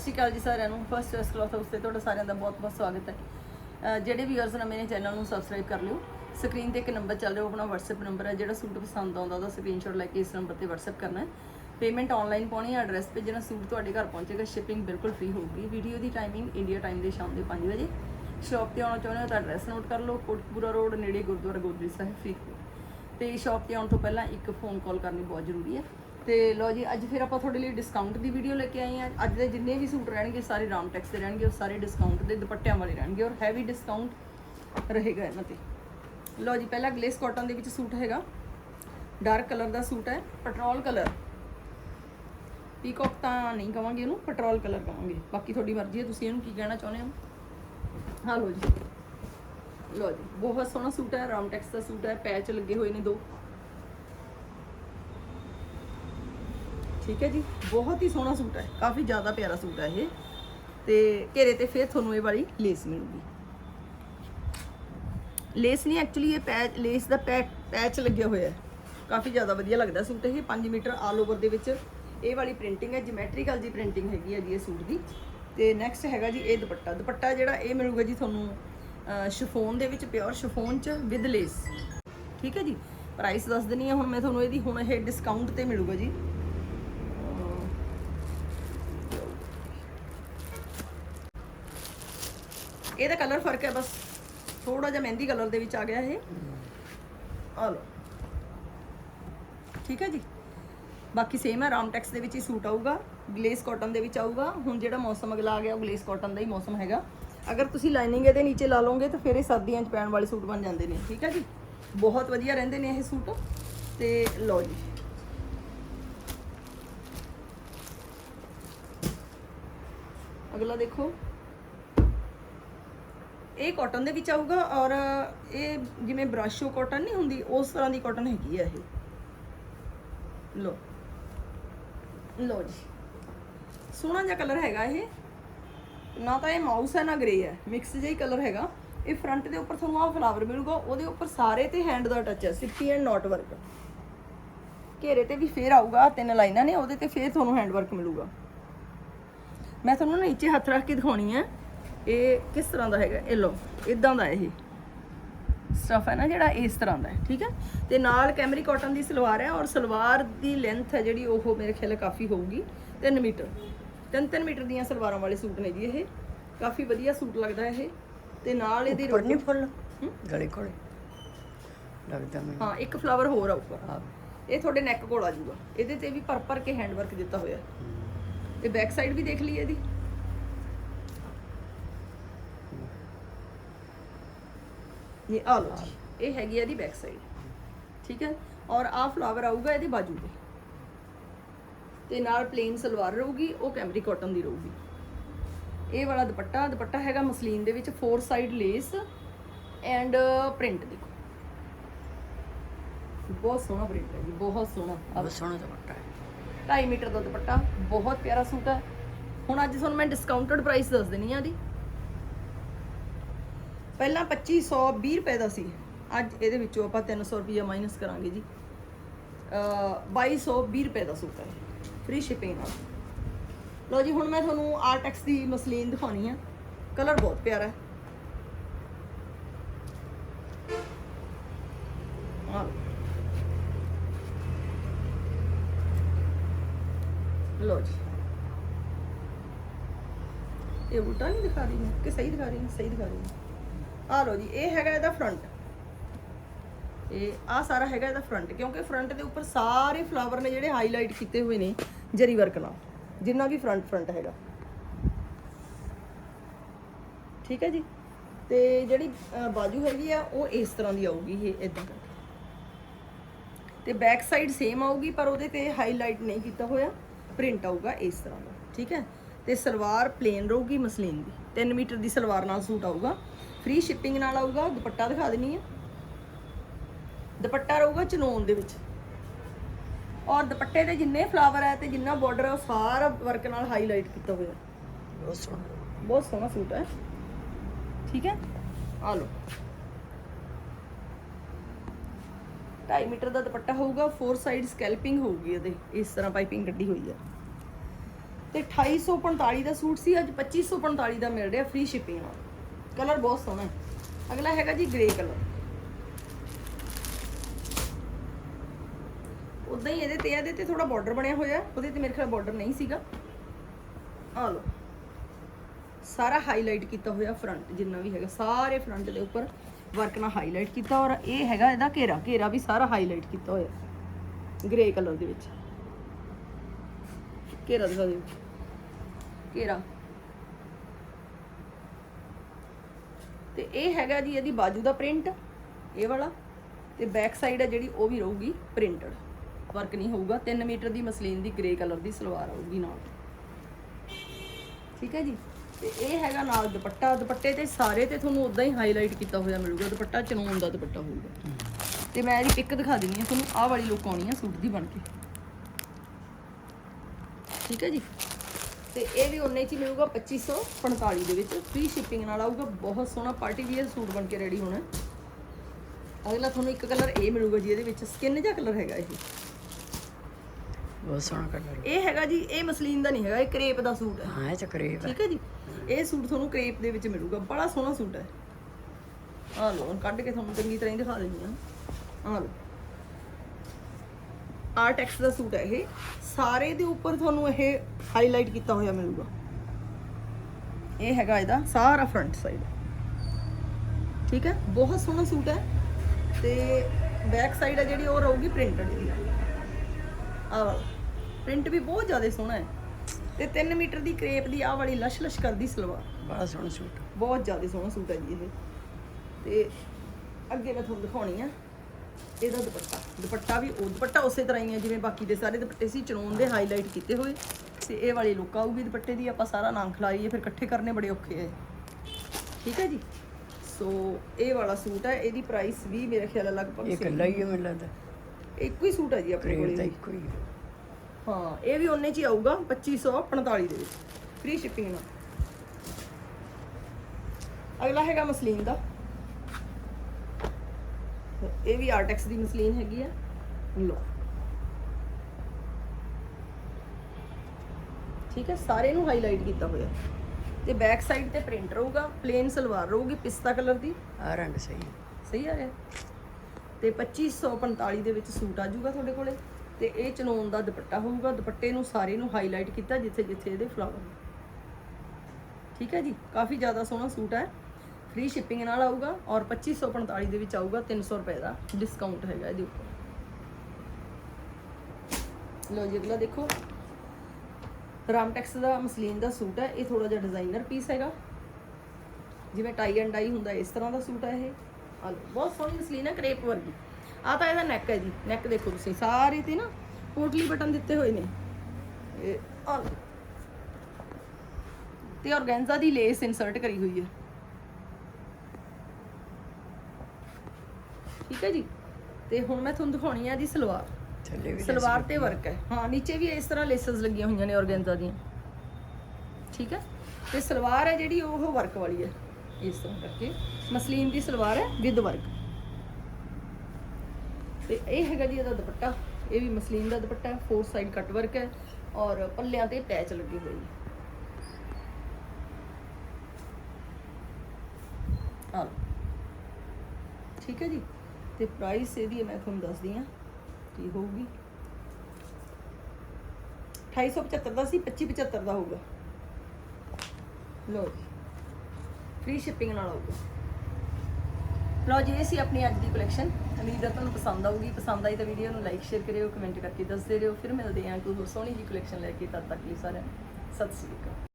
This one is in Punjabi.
ਸਤਿ ਸ਼੍ਰੀ ਅਕਾਲ ਜੀ ਸਾਰਿਆਂ ਨੂੰ। ਫਸਟ ਚੋਇਸ ਕਲੌਥ ਹਾਊਸ ਤੇ ਤੁਹਾਡਾ ਸਾਰਿਆਂ ਦਾ ਬਹੁਤ-ਬਹੁਤ ਸਵਾਗਤ ਹੈ। ਜਿਹੜੇ ਵੀਅਰਸ ਨੇ ਮੇਰੇ ਚੈਨਲ ਨੂੰ ਸਬਸਕ੍ਰਾਈਬ ਕਰ ਲਿਓ। ਸਕਰੀਨ ਤੇ ਇੱਕ ਨੰਬਰ ਚੱਲ ਰਿਹਾ, ਉਹ ਆਪਣਾ WhatsApp ਨੰਬਰ ਹੈ। ਜਿਹੜਾ ਸੂਟ ਪਸੰਦ ਆਉਂਦਾ, ਉਹਦਾ ਸਕਰੀਨਸ਼ਾਟ ਲੈ ਕੇ ਇਸ ਨੰਬਰ ਤੇ WhatsApp ਕਰਨਾ ਹੈ। ਪੇਮੈਂਟ ਆਨਲਾਈਨ ਪਾਉਣੀ ਹੈ ਐਡਰੈਸ ਭੇਜਣਾ ਸੂਟ ਤੁਹਾਡੇ ਘਰ ਪਹੁੰਚੇਗਾ ਸ਼ਿਪਿੰਗ ਬਿਲਕੁਲ ਫ੍ਰੀ ਹੋਊਗੀ। ਵੀਡੀਓ ਦੀ ਟਾਈਮਿੰਗ ਇੰਡੀਆ ਟਾਈਮ ਦੇ ਸ਼ਾਮ ਦੇ 5 ਵਜੇ। ਸ਼ਾਪ ਤੇ ਆਉਣਾ ਚਾਹੁੰਦੇ ਹੋ ਤਾਂ ਐਡਰੈਸ ਨੋਟ ਕਰ ਲਓ। ਕੋਟਕਪੂਰਾ ਰੋਡ ਨੇੜੇ ਗੁਰਦੁਆਰਾ ਗੋਦਰੀ ਸਾਹਿਬ, ਫਰੀਦਕੋਟ। ਤੇ ਸ਼ਾਪ ਤੇ ਆਉਣ ਤੋਂ ਪਹਿਲਾਂ ਇੱਕ ਫੋਨ ਕਾਲ ਕਰਨੀ ਬਹੁਤ ਜ਼ਰੂਰੀ ਹੈ। ਤੇ ਲੋ ਜੀ, ਅੱਜ ਫਿਰ ਆਪਾਂ ਤੁਹਾਡੇ ਲਈ ਡਿਸਕਾਊਂਟ ਦੀ ਵੀਡੀਓ ਲੈ ਕੇ ਆਏ ਹਾਂ। ਅੱਜ ਦੇ ਜਿੰਨੇ ਵੀ ਸੂਟ ਰਹਿਣਗੇ, ਸਾਰੇ ਰਾਮ ਟੈਕਸ ਦੇ ਰਹਿਣਗੇ, ਉਹ ਸਾਰੇ ਡਿਸਕਾਊਂਟ ਦੇ ਦੁਪੱਟਿਆਂ ਵਾਲੇ ਰਹਿਣਗੇ ਔਰ ਹੈਵੀ ਡਿਸਕਾਊਂਟ ਰਹੇਗਾ ਇਹਨਾਂ ਤੇ। ਲੋ ਜੀ, ਪਹਿਲਾ ਗਲੇਸ ਕਾਟਨ ਦੇ ਵਿੱਚ ਸੂਟ ਹੈਗਾ। ਡਾਰਕ ਕਲਰ ਦਾ ਸੂਟ ਹੈ ਪੈਟਰੋਲ ਕਲਰ ਪੀਕੌਕ ਤਾਂ ਨਹੀਂ ਕਵਾਂਗੇ ਇਹਨੂੰ ਪੈਟਰੋਲ ਕਲਰ ਕਵਾਂਗੇ। ਬਾਕੀ ਤੁਹਾਡੀ ਮਰਜ਼ੀ ਹੈ, ਤੁਸੀਂ ਇਹਨੂੰ ਕੀ ਕਹਿਣਾ ਚਾਹੁੰਦੇ ਹੋ? ਹਾਂ ਲੋ ਜੀ। ਲੋ ਜੀ, ਬਹੁਤ ਸੋਹਣਾ ਸੂਟ ਹੈ, ਰਾਮ ਟੈਕਸ ਦਾ ਸੂਟ ਹੈ ਪੈਚ ਲੱਗੇ ਹੋਏ ਨੇ ਦੋ। ਠੀਕ ਹੈ ਜੀ? ਬਹੁਤ ਹੀ ਸੋਹਣਾ ਸੂਟ ਹੈ। ਕਾਫੀ ਜ਼ਿਆਦਾ ਪਿਆਰਾ ਸੂਟ ਹੈ ਇਹ। ਤੇ ਘੇਰੇ ਤੇ ਫਿਰ ਤੁਹਾਨੂੰ ਇਹ ਵਾਲੀ ਲੇਸ ਮਿਲੂਗੀ। ਲੇਸ ਨਹੀਂ ਐਕਚੁਅਲੀ ਇਹ ਪੈਚ ਲੇਸ ਦਾ ਪੈਚ ਪੈਚ ਲੱਗਿਆ ਹੋਇਆ ਹੈ। ਕਾਫੀ ਜ਼ਿਆਦਾ ਵਧੀਆ ਲੱਗਦਾ ਸੂਟ ਇਹ। 5 ਮੀਟਰ ਆਲ ਓਵਰ ਦੇ ਵਿੱਚ ਇਹ ਵਾਲੀ ਪ੍ਰਿੰਟਿੰਗ ਹੈ ਜਿਮੈਟ੍ਰੀਕਲ ਜੀ ਪ੍ਰਿੰਟਿੰਗ ਹੈਗੀ ਹੈ ਜੀ ਇਹ ਸੂਟ ਦੀ। ਤੇ ਨੈਕਸਟ ਹੈਗਾ ਜੀ ਇਹ ਦੁਪੱਟਾ। ਦੁਪੱਟਾ ਜਿਹੜਾ ਇਹ ਮਿਲੂਗਾ ਜੀ ਤੁਹਾਨੂੰ ਸ਼ਿਫੋਨ ਦੇ ਵਿੱਚ ਪਿਓਰ ਸ਼ਿਫੋਨ ਚ ਵਿਦ ਲੇਸ ਠੀਕ ਹੈ ਜੀ? ਪ੍ਰਾਈਸ ਦੱਸ ਦਿੰਨੀ ਆ ਹੁਣ ਮੈਂ ਤੁਹਾਨੂੰ ਇਹਦੀ, ਹੁਣ ਇਹ ਡਿਸਕਾਊਂਟ ਤੇ ਮਿਲੂਗਾ ਜੀ। ਇਹਦਾ ਕਲਰ ਫ਼ਰਕ ਹੈ, ਬਸ ਥੋੜਾ ਜਿਹਾ ਮਹਿੰਦੀ ਕਲਰ ਦੇ ਵਿੱਚ ਆ ਗਿਆ ਇਹ। ਆ ਲਓ। ਠੀਕ ਹੈ ਜੀ? ਬਾਕੀ ਸੇਮ ਹੈ ਰਾਮਟੈਕਸ ਦੇ ਵਿੱਚ ਹੀ ਸੂਟ ਆਊਗਾ ਗਲੇਸ ਕਾਟਨ ਦੇ ਵਿੱਚ ਆਊਗਾ। ਹੁਣ ਜਿਹੜਾ ਮੌਸਮ ਅਗਲਾ ਆ ਗਿਆ, ਉਹ ਗਲੇਸ ਕਾਟਨ ਦਾ ਹੀ ਮੌਸਮ ਹੈਗਾ। ਅਗਰ ਤੁਸੀਂ ਲਾਈਨਿੰਗ ਇਹਦੇ ਨੀਚੇ ਲਾ ਲਓਗੇ, ਤਾਂ ਫਿਰ ਇਹ ਸਰਦੀਆਂ 'ਚ ਪੈਣ ਵਾਲੇ ਸੂਟ ਬਣ ਜਾਂਦੇ ਨੇ। ਠੀਕ ਹੈ ਜੀ? ਬਹੁਤ ਵਧੀਆ ਰਹਿੰਦੇ ਨੇ ਇਹ ਸੂਟ ਤੇ ਲਓ ਜੀ। ਅਗਲਾ ਦੇਖੋ। ਇਹ ਕਾਟਨ ਦੇ ਵਿੱਚ ਆਊਗਾ ਔਰ ਇਹ ਜਿਵੇਂ ਬ੍ਰਸ਼ੋ ਕਾਟਨ ਨਹੀਂ ਹੁੰਦੀ, ਉਸ ਤਰ੍ਹਾਂ ਦੀ ਕਾਟਨ ਹੈਗੀ ਆ ਇਹ। ਲੋ ਲੋ ਜੀ। ਸੋਹਣਾ ਜਿਹਾ ਕਲਰ ਹੈਗਾ ਇਹ। ਨਾ ਤਾਂ ਇਹ ਮਾਊਸ ਹੈ, ਨਾ ਗ੍ਰੇ ਹੈ। ਮਿਕਸ ਜਿਹਾ ਹੀ ਕਲਰ ਹੈਗਾ। ਇਹ ਫਰੰਟ ਦੇ ਉੱਪਰ ਤੁਹਾਨੂੰ ਆਹ ਫਲਾਵਰ ਮਿਲੂਗਾ, ਉਹਦੇ ਉੱਪਰ ਸਾਰੇ ਤੇ ਹੈਂਡ ਦਾ ਟੱਚ ਹੈ ਸਿੱਪੀ ਐਂਡ ਨੋਟ ਵਰਕ ਘੇਰੇ ਤੇ ਵੀ ਫੇਰ ਆਊਗਾ, ਤਿੰਨ ਲਾਈਨਾਂ ਨੇ, ਉਹਦੇ ਤੇ ਫੇਰ ਤੁਹਾਨੂੰ ਹੈਂਡ ਵਰਕ ਮਿਲੂਗਾ। ਮੈਂ ਤੁਹਾਨੂੰ ਨਾ ਨੀਚੇ ਹੱਥ ਰੱਖ ਕੇ ਦਿਖਾਉਣੀ ਹੈ। ਇਹ ਕਿਸ ਤਰ੍ਹਾਂ ਦਾ ਹੈਗਾ? ਇਹ ਲੋ ਇਦਾਂ ਦਾ ਇਹ ਸਟਫ ਹੈ ਨਾ ਜਿਹੜਾ ਇਸ ਤਰ੍ਹਾਂ ਦਾ ਹੈ ਠੀਕ ਹੈ? ਤੇ ਨਾਲ ਕੈਮਰੀ ਕਾਟਨ ਦੀ ਸਲਵਾਰ ਹੈ ਔਰ ਸਲਵਾਰ ਦੀ ਲੈਂਥ ਹੈ ਜਿਹੜੀ ਉਹ ਮੇਰੇ ਖਿਆਲ ਕਾਫੀ ਹੋਊਗੀ। 3 ਮੀਟਰ। 3-3 ਮੀਟਰ ਦੀਆਂ ਸਲਵਾਰਾਂ ਵਾਲੇ ਸੂਟ ਨੇ ਜੀ ਇਹ। ਕਾਫੀ ਵਧੀਆ ਸੂਟ ਲੱਗਦਾ ਇਹ। ਤੇ ਨਾਲ ਇਹਦੀ ਰੋ- ਪੜਨੀ ਫੁੱਲ ਗਲੇ ਕੋਲੇ? ਲੱਗਦਾ ਮੈਨੂੰ। ਹਾਂ ਇੱਕ ਫਲਾਵਰ ਹੋਰ ਆਊਗਾ ਹਾਂ। ਇਹ ਤੁਹਾਡੇ ਨੈਕ ਕੋਲ ਆ ਜਾਊਗਾ ਇਹਦੇ ਤੇ ਵੀ ਪਰ ਪਰ ਕੇ ਹੈਂਡ ਵਰਕ ਦਿੱਤਾ ਹੋਇਆ। ਤੇ ਬੈਕ ਸਾਈਡ ਵੀ ਦੇਖ ਲਈ ਇਹਦੀ? ਇਹ ਆ ਲਓ ਜੀ। ਇਹ ਹੈਗੀ ਆ ਇਹਦੀ ਬੈਕ ਸਾਈਡ ਠੀਕ ਹੈ? ਔਰ ਆ ਫਲਾਵਰ ਆਊਗਾ ਇਹਦੇ ਬਾਜੂ ਤੇ। ਤੇ ਨਾਲ ਪਲੇਨ ਸਲਵਾਰ ਰਹੂਗੀ ਉਹ ਕੈਮਰੀ ਕਾਟਨ ਦੀ ਰਹੂਗੀ। ਇਹ ਵਾਲਾ ਦੁਪੱਟਾ ਦੁਪੱਟਾ ਹੈਗਾ ਮਸਲੀਨ ਦੇ ਵਿੱਚ four side lace and print ਦੇਖੋ। ਬਹੁਤ ਸੋਹਣਾ ਪ੍ਰਿੰਟ ਹੈ ਜੀ ਬਹੁਤ ਸੋਹਣਾ। ਬਹੁਤ ਸੋਹਣਾ ਦੁਪੱਟਾ ਹੈ। 2.5 ਮੀਟਰ ਦਾ ਦੁਪੱਟਾ ਬਹੁਤ ਪਿਆਰਾ ਸੂਟ ਹੈ। ਹੁਣ ਅੱਜ ਤੁਹਾਨੂੰ ਮੈਂ ਡਿਸਕਾਊਂਟਡ ਪ੍ਰਾਈਸ ਦੱਸ ਦੇਣੀ ਆ ਦੀ ਪਹਿਲਾਂ 2520 ਰੁਪਏ ਦਾ ਸੀ। ਅੱਜ ਇਹਦੇ ਵਿੱਚੋਂ ਆਪਾਂ 300 ਰੁਪਏ ਮਾਈਨਸ ਕਰਾਂਗੇ ਜੀ। ਅ 2220 ਰੁਪਏ ਦਾ ਸੂਟ ਹੈ ਫ੍ਰੀ ਸ਼ਿਪਿੰਗ ਨਾਲ। ਲਓ ਜੀ, ਹੁਣ ਮੈਂ ਤੁਹਾਨੂੰ ਆਰਟੈਕਸ ਦੀ ਮਸਲੀਨ ਦਿਖਾਉਣੀ ਆ। ਕਲਰ ਬਹੁਤ ਪਿਆਰਾ ਹੈ। ਲਓ। ਲੋ ਜੀ। ਇਹ ਉਲਟਾ ਨਹੀਂ ਦਿਖਾ ਰਹੀ ਮੈਂ? ਕਿ ਸਹੀ ਦਿਖਾ ਰਹੀ ਹਾਂ? ਸਹੀ ਦਿਖਾ ਰਹੀ ਹਾਂ। ਆ ਲਓ ਜੀ, ਇਹ ਹੈਗਾ ਇਹਦਾ ਫਰੰਟ ਇਹ ਆ ਸਾਰਾ ਹੈਗਾ ਇਹਦਾ ਫਰੰਟ ਕਿਉਂਕਿ ਫਰੰਟ ਦੇ ਉੱਪਰ ਸਾਰੇ ਫਲਾਵਰ ਨੇ ਜਿਹੜੇ ਹਾਈਲਾਈਟ ਕੀਤੇ ਹੋਏ ਨੇ ਜਰੀ ਵਰਕ ਨਾਲ, ਜਿੰਨਾ ਵੀ ਫਰੰਟ ਫਰੰਟ ਹੈਗਾ। ਠੀਕ ਹੈ ਜੀ? ਤੇ ਜਿਹੜੀ ਬਾਜੂ ਹੈਗੀ ਆ, ਉਹ ਇਸ ਤਰ੍ਹਾਂ ਦੀ ਆਊਗੀ, ਇਹ ਇਦਾਂ ਕਰਕੇ। ਤੇ ਬੈਕ ਸਾਈਡ ਸੇਮ ਆਊਗੀ, ਪਰ ਉਹਦੇ ਤੇ ਹਾਈਲਾਈਟ ਨਹੀਂ ਕੀਤਾ ਹੋਇਆ ਪ੍ਰਿੰਟ ਆਊਗਾ ਇਸ ਤਰ੍ਹਾਂ ਦਾ। ਠੀਕ ਹੈ? ਤੇ ਸਲਵਾਰ ਪਲੇਨ ਰਹੂਗੀ ਮਸਲੀਨ ਦੀ। 3 ਮੀਟਰ ਦੀ ਸਲਵਾਰ ਨਾਲ ਸੂਟ ਆਊਗਾ। ਫ੍ਰੀ ਸ਼ਿਪਿੰਗ ਨਾਲ ਆਊਗਾ ਦੁਪੱਟਾ ਦਿਖਾ ਦੇਣੀ ਹੈ ਦੁਪੱਟਾ ਰਹੂਗਾ ਚਨੋਨ ਦੇ ਵਿੱਚ। ਔਰ ਦੁਪੱਟੇ ਦੇ ਜਿੰਨੇ ਫਲਾਵਰ ਹੈ ਤੇ ਜਿੰਨਾ ਬਾਰਡਰ ਹੈ ਉਹ ਸਾਰਾ ਵਰਕ ਨਾਲ ਹਾਈਲਾਈਟ ਕੀਤਾ ਹੋਇਆ। ਬਹੁਤ ਸੋਹਣਾ। ਬਹੁਤ ਸੋਹਣਾ ਸੂਟ ਹੈ। ਠੀਕ ਹੈ? ਆ ਲਓ। 2.5 ਮੀਟਰ ਦਾ ਦੁਪੱਟਾ ਹੋਊਗਾ ਫੋਰ ਸਾਈਡ ਸਕੈਲਪਿੰਗ ਹੋਊਗੀ ਇਹਦੇ ਇਸ ਤਰ੍ਹਾਂ ਪਾਈਪਿੰਗ ਕੱਢੀ ਹੋਈ ਹੈ। ਤੇ 2845 ਦਾ ਸੂਟ ਸੀ ਅੱਜ 2545 ਦਾ ਮਿਲ ਰਿਹਾ ਫ੍ਰੀ ਸ਼ਿਪਿੰਗ ਨਾਲ। ਕਲਰ ਬਹੁਤ ਸੋਹਣਾ ਹੈ। ਅਗਲਾ ਹੈਗਾ ਜੀ ਗ੍ਰੇ ਕਲਰ। ਉਦਾਂ ਹੀ ਇਹਦੇ ਤੇ ਇਹਦੇ ਤੇ ਥੋੜਾ ਬਾਰਡਰ ਬਣਿਆ ਹੋਇਆ ਉਹਦੇ ਤੇ ਮੇਰੇ ਖਿਆਲ ਬਾਰਡਰ ਨਹੀਂ ਸੀਗਾ। ਆ ਲਓ। ਸਾਰਾ ਹਾਈਲਾਈਟ ਕੀਤਾ ਹੋਇਆ ਫਰੰਟ ਜਿੰਨਾ ਵੀ ਹੈਗਾ, ਸਾਰੇ ਫਰੰਟ ਦੇ ਉੱਪਰ ਵਰਕ ਨਾਲ ਹਾਈਲਾਈਟ ਕੀਤਾ ਔਰ ਇਹ ਹੈਗਾ ਇਹਦਾ ਘੇਰਾ। ਘੇਰਾ ਵੀ ਸਾਰਾ ਹਾਈਲਾਈਟ ਕੀਤਾ ਹੋਇਆ। ਗ੍ਰੇ ਕਲਰ ਦੇ ਵਿੱਚ। ਘੇਰਾ ਦਿਖਾ ਦਿਓ। ਘੇਰਾ। ਤੇ ਇਹ ਹੈਗਾ ਜੀ ਇਹਦੀ ਬਾਜੂ ਦਾ ਪ੍ਰਿੰਟ ਇਹ ਵਾਲਾ। ਤੇ ਬੈਕ ਸਾਈਡ ਹੈ ਜਿਹੜੀ, ਉਹ ਵੀ ਰਹੂਗੀ ਪ੍ਰਿੰਟਡ ਵਰਕ ਨਹੀਂ ਹੋਊਗਾ 3 ਮੀਟਰ ਦੀ ਮਸਲੀਨ ਦੀ ਗ੍ਰੇ ਕਲਰ ਦੀ ਸਲਵਾਰ ਆਊਗੀ ਨਾਲ। ਠੀਕ ਹੈ ਜੀ? ਤੇ ਇਹ ਹੈਗਾ ਨਾਲ ਦੁਪੱਟਾ। ਦੁਪੱਟੇ ਤੇ ਸਾਰੇ ਤੇ ਤੁਹਾਨੂੰ ਉਦਾਂ ਹੀ ਹਾਈਲਾਈਟ ਕੀਤਾ ਹੋਇਆ ਮਿਲੂਗਾ। ਦੁਪੱਟਾ ਚਨੋਨ ਦਾ ਦੁਪੱਟਾ ਹੋਊਗਾ। ਤੇ ਮੈਂ ਇਹਦੀ ਪਿਕ ਦਿਖਾ ਦਿੰਦੀ ਹਾਂ। ਤੁਹਾਨੂੰ ਆਹ ਵਾਲੀ ਲੁੱਕ ਆਉਣੀ ਆ, ਸੂਟ ਦੀ ਬਣ ਕੇ। ਠੀਕ ਹੈ ਜੀ? ਤੇ ਇਹ ਵੀ ਉਹਨੇ ਚ ਮਿਲੂਗਾ 2545 ਦੇ ਵਿੱਚ। ਫ੍ਰੀ ਸ਼ਿਪਿੰਗ ਨਾਲ ਆਊਗਾ ਬਹੁਤ ਸੋਹਣਾ ਪਾਰਟੀ ਵੀਅਰ ਸੂਟ ਬਣ ਕੇ ਰੈਡੀ ਹੋਣਾ। ਅਗਲਾ ਤੁਹਾਨੂੰ ਇੱਕ ਕਲਰ ਇਹ ਮਿਲੂਗਾ ਜੀ ਇਹਦੇ ਵਿੱਚ ਸਕਿਨ ਜਿਹਾ ਕਲਰ ਹੈਗਾ ਇਹ। ਬਹੁਤ ਸੋਹਣਾ ਕਲਰ ਇਹ ਹੈਗਾ ਜੀ ਇਹ ਮਸਲੀਨ ਦਾ ਨਹੀਂ ਹੈਗਾ ਇਹ ਕਰੇਪ ਦਾ ਸੂਟ ਹੈ। ਹਾਂ ਇਹ ਚ ਕਰੀਬ ਠੀਕ ਹੈ ਜੀ? ਇਹ ਸੂਟ ਤੁਹਾਨੂੰ ਕ੍ਰੇਪ ਦੇ ਵਿੱਚ ਮਿਲੂਗਾ ਬੜਾ ਸੋਹਣਾ ਸੂਟ ਹੈ। ਆ ਹੁਣ ਕੱਢ ਕੇ ਤੁਹਾਨੂੰ ਚੰਗੀ ਤਰ੍ਹਾਂ ਹੀ ਦਿਖਾ ਦਿੰਦੀ ਆ ਆ ਲਓ ਆਰਟੈਕਸ ਦਾ ਸੂਟ ਹੈ ਇਹ। ਸਾਰੇ ਦੇ ਉੱਪਰ ਤੁਹਾਨੂੰ ਇਹ ਹਾਈਲਾਈਟ ਕੀਤਾ ਹੋਇਆ ਮਿਲੂਗਾ। ਇਹ ਹੈਗਾ ਇਹਦਾ ਸਾਰਾ ਫਰੰਟ ਸਾਈਡ ਠੀਕ ਹੈ? ਬਹੁਤ ਸੋਹਣਾ ਸੂਟ ਹੈ। ਤੇ ਬੈਕ ਸਾਈਡ ਹੈ ਜਿਹੜੀ ਉਹ ਰਹੂਗੀ ਪ੍ਰਿੰਟਡ ਦੀ। ਆਹ ਵਾਲਾ। ਪ੍ਰਿੰਟ ਵੀ ਬਹੁਤ ਜ਼ਿਆਦਾ ਸੋਹਣਾ ਹੈ। ਤੇ 3 ਮੀਟਰ ਦੀ ਕ੍ਰੇਪ ਦੀ ਆਹ ਵਾਲੀ ਲਸ਼ ਲਸ਼ ਕਰਦੀ ਸਲਵਾਰ। ਬੜਾ ਸੋਹਣਾ ਸੂਟ। ਬਹੁਤ ਜ਼ਿਆਦਾ ਸੋਹਣਾ ਸੂਟ ਹੈ ਜੀ ਇਹ। ਤੇ ਅੱਗੇ ਮੈਂ ਤੁਹਾਨੂੰ ਦਿਖਾਉਣੀ ਆ ਇਹਦਾ ਦੁਪੱਟਾ। ਦੁਪੱਟਾ ਵੀ ਉਹ ਦੁਪੱਟਾ ਉਸੇ ਤਰ੍ਹਾਂ ਹੀ ਹੈ ਜਿਵੇਂ ਬਾਕੀ ਦੇ ਸਾਰੇ ਦੁਪੱਟੇ ਸੀ ਚਨੋਨ ਦੇ ਹਾਈਲਾਈਟ ਕੀਤੇ ਹੋਏ। ਤੇ ਇਹ ਵਾਲੀ ਲੁੱਕ ਆਊਗੀ ਦੁਪੱਟੇ ਦੀ ਆਪਾਂ ਸਾਰਾ ਨਾਂ ਖਲਾਈਏ ਫਿਰ ਇਕੱਠੇ ਕਰਨੇ ਬੜੇ ਔਖੇ ਹੈ ਠੀਕ ਹੈ ਜੀ? ਸੋ ਇਹ ਵਾਲਾ ਸੂਟ ਹੈ ਇਹਦੀ ਪ੍ਰਾਈਸ ਵੀ ਮੇਰੇ ਖਿਆਲ ਨਾਲ ਲਗਭਗ ਇਹ ਇਕੱਲਾ ਹੀ ਹੈ ਮੈਨੂੰ ਲੱਗਦਾ। ਇੱਕੋ ਹੀ ਸੂਟ ਹੈ ਜੀ ਆਪਣੇ ਕੋਲ। ਇੱਕੋ ਹੀ ਹੈ। ਹਾਂ ਇਹ ਵੀ ਉਹਨੇ ਚ ਹੀ ਆਊਗਾ 2545 ਦੇ ਵਿੱਚ। ਫ੍ਰੀ ਸ਼ਿਪਿੰਗ ਨਾਲ ਅਗਲਾ ਹੈਗਾ ਮਸਲੀਨ ਦਾ। ਇਹ ਵੀ ਆਰਟੈਕਸ ਦੀ ਮਸਲੀਨ ਹੈਗੀ ਆ। ਲੋ ਠੀਕ ਹੈ ਸਾਰੇ ਨੂੰ ਹਾਈਲਾਈਟ ਕੀਤਾ ਹੋਇਆ ਤੇ ਬੈਕ ਸਾਈਡ ਤੇ ਪ੍ਰਿੰਟ ਰਹੂਗਾ ਪਲੇਨ ਸਲਵਾਰ ਰਹੂਗੀ ਪਿਸਤਾ ਕਲਰ ਦੀ। ਆ ਰੰਗ ਸਹੀ ਹੈ। ਸਹੀ ਆ ਰਿਹਾ। ਤੇ 2545 ਦੇ ਵਿੱਚ ਸੂਟ ਆ ਜਾਊਗਾ ਤੁਹਾਡੇ ਕੋਲੇ। ਤੇ ਇਹ ਚਨੋਨ ਦਾ ਦੁਪੱਟਾ ਹੋਊਗਾ। ਦੁਪੱਟੇ ਨੂੰ ਸਾਰੇ ਨੂੰ ਹਾਈਲਾਈਟ ਕੀਤਾ ਜਿੱਥੇ ਜਿੱਥੇ ਇਹਦੇ ਫਲਾਵਰ ਠੀਕ ਹੈ ਜੀ? ਕਾਫੀ ਜ਼ਿਆਦਾ ਸੋਹਣਾ ਸੂਟ ਹੈ। ਫ੍ਰੀ ਸ਼ਿਪਿੰਗ ਨਾਲ ਆਊਗਾ ਔਰ 2545 ਦੇ ਵਿੱਚ ਆਊਗਾ 300 ਰੁਪਏ ਦਾ ਡਿਸਕਾਊਂਟ ਹੈਗਾ ਇਹਦੇ ਉੱਪਰ। ਲੋ ਜੀ, ਅਗਲਾ ਦੇਖੋ। ਰਾਮਟੈਕਸ ਦਾ ਮਸਲੀਨ ਦਾ ਸੂਟ ਹੈ, ਇਹ ਥੋੜਾ ਜਿਹਾ ਡਿਜ਼ਾਈਨਰ ਪੀਸ ਹੈਗਾ। ਜਿਵੇਂ ਟਾਈ ਐਂਡ ਡਾਈ ਹੁੰਦਾ, ਇਸ ਤਰ੍ਹਾਂ ਦਾ ਸੂਟ ਹੈ ਇਹ। ਆ ਲਓ, ਬਹੁਤ ਸੋਹਣੀ ਮਸਲੀਨ ਹੈ, ਕਰੇਪ ਵਰਗੀ। ਆ ਤਾਂ ਇਹਦਾ ਨੈਕ ਹੈ ਜੀ ਨੈਕ ਦੇਖੋ ਤੁਸੀਂ, ਸਾਰੇ ਤੇ ਨਾ ਪੋਟਲੀ ਬਟਨ ਦਿੱਤੇ ਹੋਏ ਨੇ। ਇਹ, ਆ ਤੇ ਔਰਗੈਂਜ਼ਾ ਦੀ ਲੇਸ ਇਨਸਰਟ ਕਰੀ ਹੋਈ ਹੈ। ਠੀਕ ਹੈ ਜੀ? ਤੇ ਹੁਣ ਮੈਂ ਤੁਹਾਨੂੰ ਦਿਖਾਉਣੀ ਹੈ ਦੀ ਸਲਵਾਰ। ਥੱਲੇ ਵੀ ਸਲਵਾਰ ਤੇ ਵਰਕ ਹੈ। ਹਾਂ ਨੀਚੇ ਵੀ ਇਸ ਤਰ੍ਹਾਂ ਲੇਸਸ ਲੱਗੀਆਂ ਹੋਈਆਂ ਨੇ ਔਰਗੈਂਜ਼ਾ ਦੀਆਂ। ਠੀਕ ਹੈ? ਤੇ ਸਲਵਾਰ ਹੈ ਜਿਹੜੀ ਉਹ ਵਰਕ ਵਾਲੀ ਹੈ। ਇਸ ਤਰ੍ਹਾਂ ਕਰਕੇ। ਮਸਲੀਨ ਦੀ ਸਲਵਾਰ ਹੈ ਵਿਦ ਵਰਕ ਤੇ ਇਹ ਹੈਗਾ ਜੀ ਇਹਦਾ ਦੁਪੱਟਾ। ਇਹ ਵੀ ਮਸਲੀਨ ਦਾ ਦੁਪੱਟਾ ਹੈ। ਫੋਰ ਸਾਈਡ ਕੱਟ ਵਰਕ ਹੈ। ਔਰ ਪੱਲਿਆਂ ਤੇ ਪੈਚ ਲੱਗੇ ਆ ਲਓ। ਠੀਕ ਹੈ ਜੀ? ਤੇ ਪ੍ਰਾਈਸ ਇਹਦੀ ਮੈਂ ਤੁਹਾਨੂੰ ਦੱਸਦੀ ਆ ਕੀ ਹੋਊਗੀ। 2875 ਦਾ ਸੀ 2575 ਦਾ ਹੋਊਗਾ। ਲੋ ਜੀ ਫ੍ਰੀ ਸ਼ਿਪਿੰਗ ਨਾਲ ਆਊਗਾ। ਲੋ ਜੀ, ਇਹ ਸੀ ਆਪਣੀ ਅੱਜ ਦੀ ਕਲੈਕਸ਼ਨ ਉਮੀਦ ਹੈ ਤੁਹਾਨੂੰ ਪਸੰਦ ਆਊਗੀ, ਪਸੰਦ ਆਈ ਤਾਂ ਵੀਡੀਓ ਨੂੰ ਲਾਈਕ ਸ਼ੇਅਰ ਕਰਿਓ ਕਮੈਂਟ ਕਰਕੇ ਦੱਸਦੇ ਰਹੋ। ਫਿਰ ਮਿਲਦੇ ਹਾਂ ਕੋਈ ਹੋਰ ਸੋਹਣੀ ਜੀ ਕਲੈਕਸ਼ਨ ਲੈ ਕੇ। ਤਦ ਤੱਕ ਲਈ ਸਾਰਿਆਂ ਨੂੰ ਸਤਿ ਸ੍ਰੀ ਅਕਾਲ।